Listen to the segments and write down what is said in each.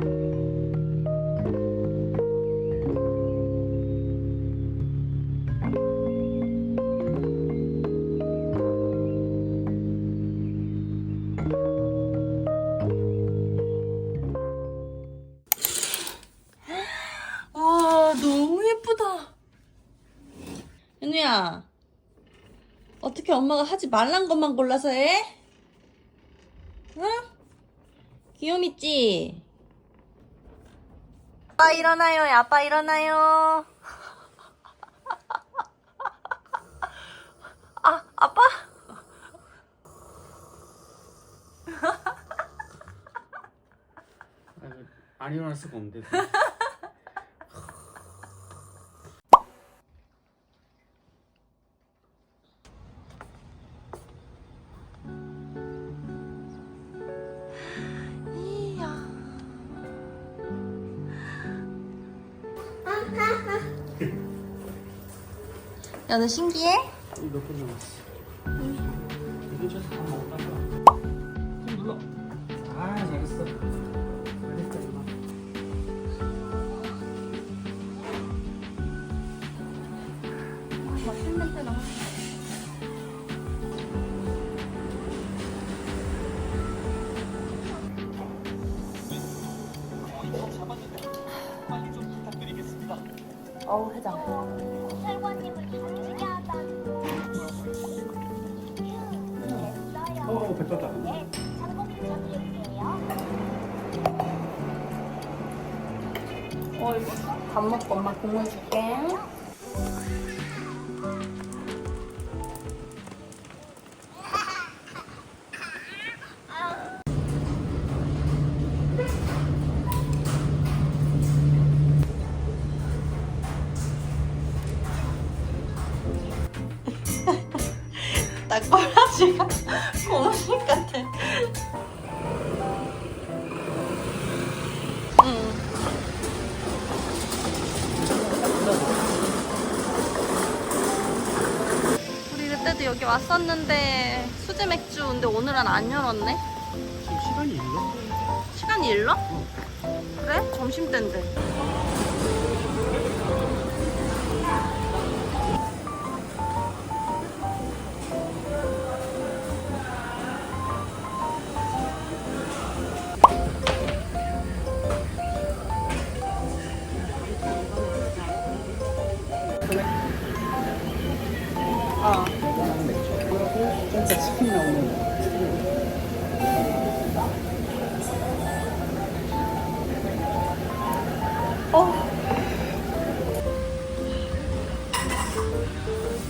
아, 너무 예쁘다. 현우야, 어떻게 엄마가 하지 말란 것만 골라서 해? 응? 귀요미지? 아빠 일어나요, 아빠 일어나요. 아, 아빠? 아니, 안 일어날 수가 없는데. 야, 너 신기해? 몇분 남았어? 이거 저다 먹었다. 좀 눌러. 아, 잘했어. 잘했어, 이거. 맛있는 냄새 나. 어우 해장. 어 이거 밥 먹고 엄마 국물 줄게. 딱 꼬라지가 고무신 왔었는데 수제 맥주 근데 오늘은 안 열었네. 지금 시간이 일러? 시간이 일러? 그래? 점심 때인데.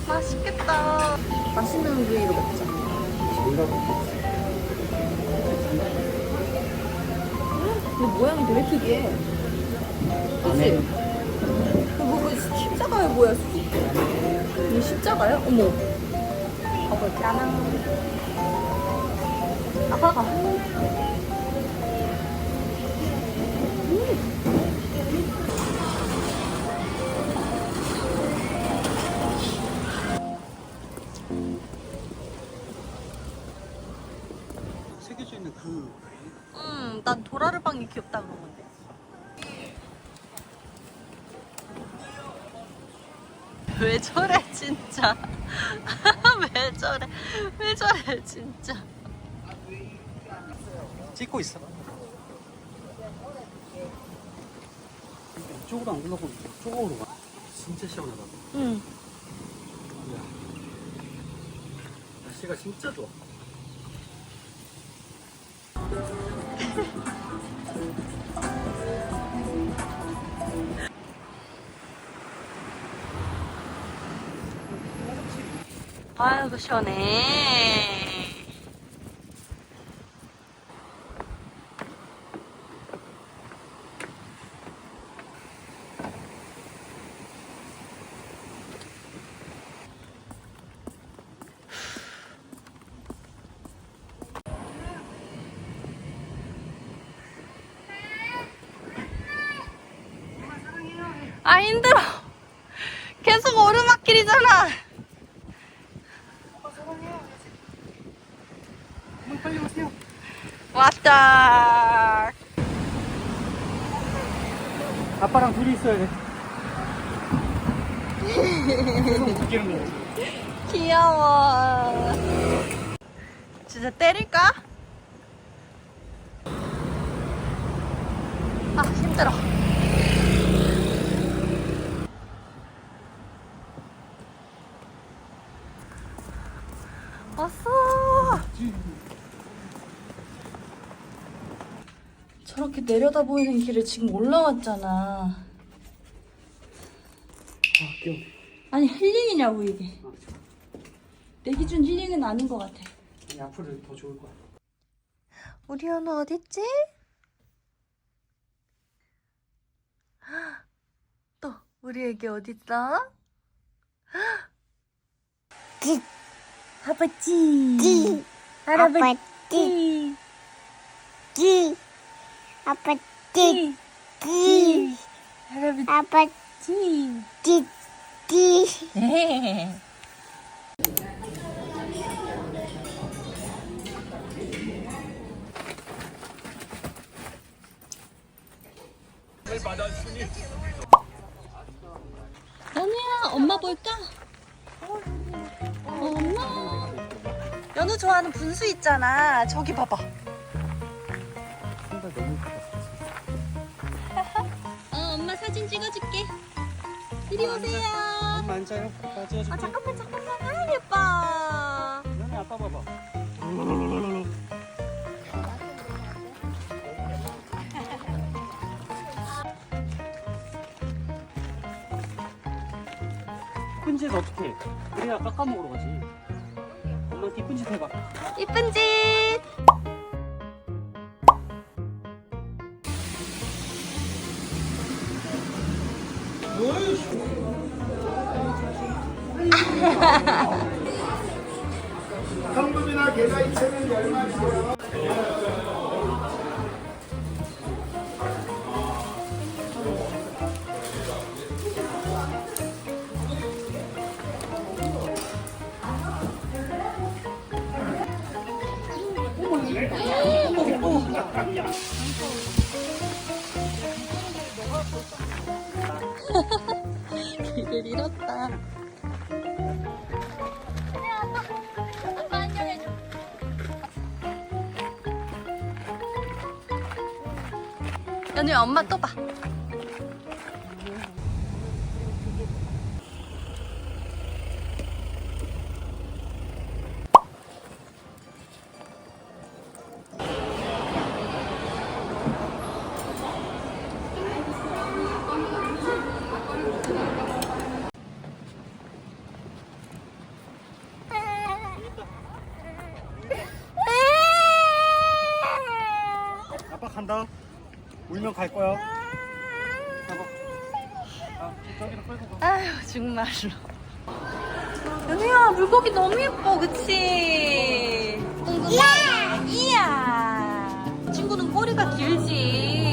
맛있겠다. 맛있는 부위로 먹자. 근데 모양이 되게 특이해. 안에 뭐, 그 십자가야 뭐야? 이게 십자가야? 어머. 가볼까나? 아빠가. 새 도라르방이 귀엽다 그런 건데. 왜 저래 진짜? 왜 저래? 왜 저래 진짜? 찍고 있어. 이쪽으로 안 굴러고 이쪽으로 가. 진짜 시원하다. 응. 날씨가 진짜 좋아. 아이고 시원해. 아 힘들어. 계속 오르막길이잖아. 왔다. 아빠랑 둘이 있어야 돼. 귀여워. 진짜 때릴까? 아, 힘들어. 저렇게 내려다 보이는 길을 지금 올라왔잖아. 아, 귀여워. 아니 힐링이냐고 이게. 내 기준 힐링은 아닌 것 같아. 아니, 앞으로 더 좋을 거야. 우리 연우 어딨지? 또 우리 애기 어딨어? 아버지 할아버지 기 아빠 기 기. 할아버지 아빠 기 기. 연우야 엄마 볼까? 어, 엄마 연우 좋아하는 분수 있잖아 저기 봐봐 찍어줄게 이리 오세요 엄마 앉아요. 아빠 찍어줄게. 아 잠깐만 잠깐만 아 예뻐 연이 아빠 봐봐. 이쁜 짓 어떻게 해? 그래야 깎아 먹으러 가지. 엄마한테 이쁜 짓 해봐. 이쁜 짓 길을 잃었다 연우야 엄마 또 봐 갈 거야. 아, 저기로 끌고 가. 아휴 정말로 연우야 물고기 너무 예뻐 그치? 이야 이야 친구는 꼬리가 길지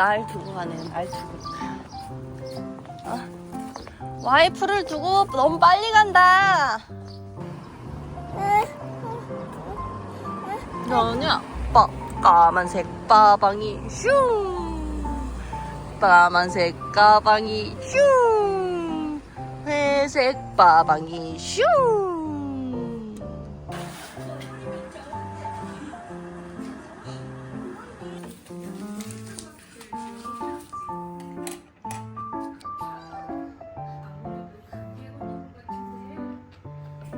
날 두고 가네. 날 두고. 어. 와이프를 두고 너무 빨리 간다. 너냐? 빠 까만색 빠방이 슝. 까만색 가방이 슝. 회색 빠방이 슝.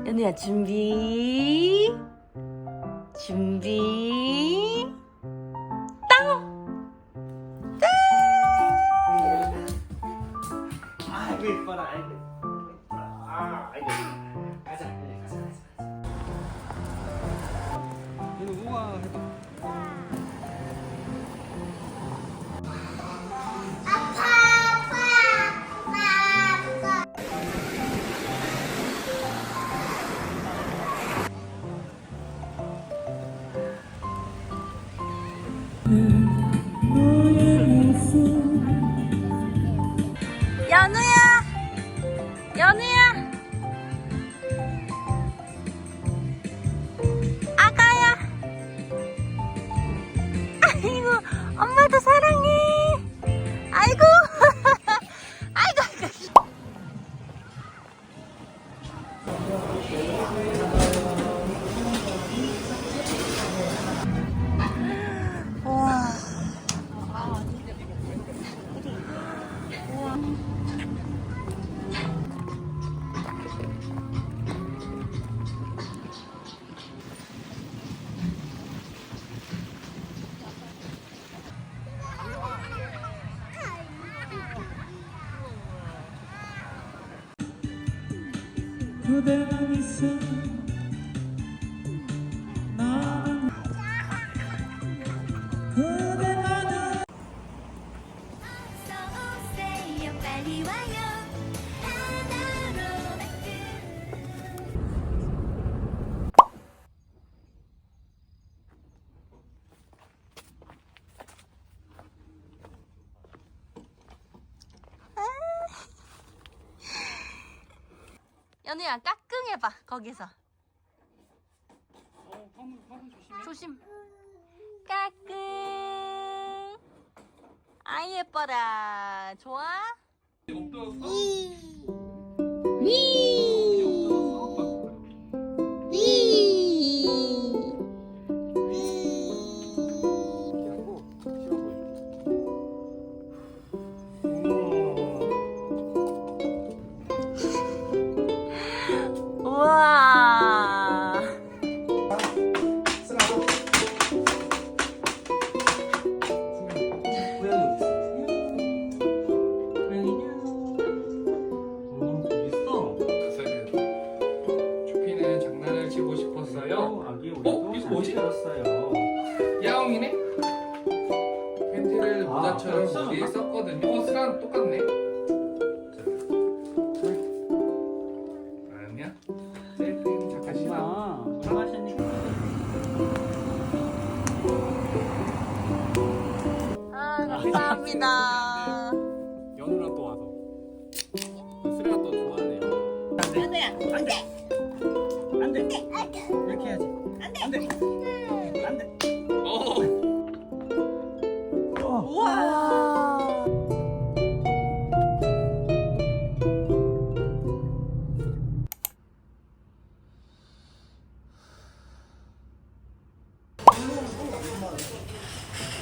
연우야 준비. 준비 Yeah. da missão. 거기서. 어, 화물, 화물 조심해. 조심. 까꿍. 아이 예뻐라. 좋아? 없다. 위. 감사합니다. 연우랑 또 와서. 수레가 또 좋아하네요. 연우야, 안 돼. 안 돼. 안 돼. 이렇게 해야지. 안 돼. 안 돼. 안 돼. 어. 어. 와.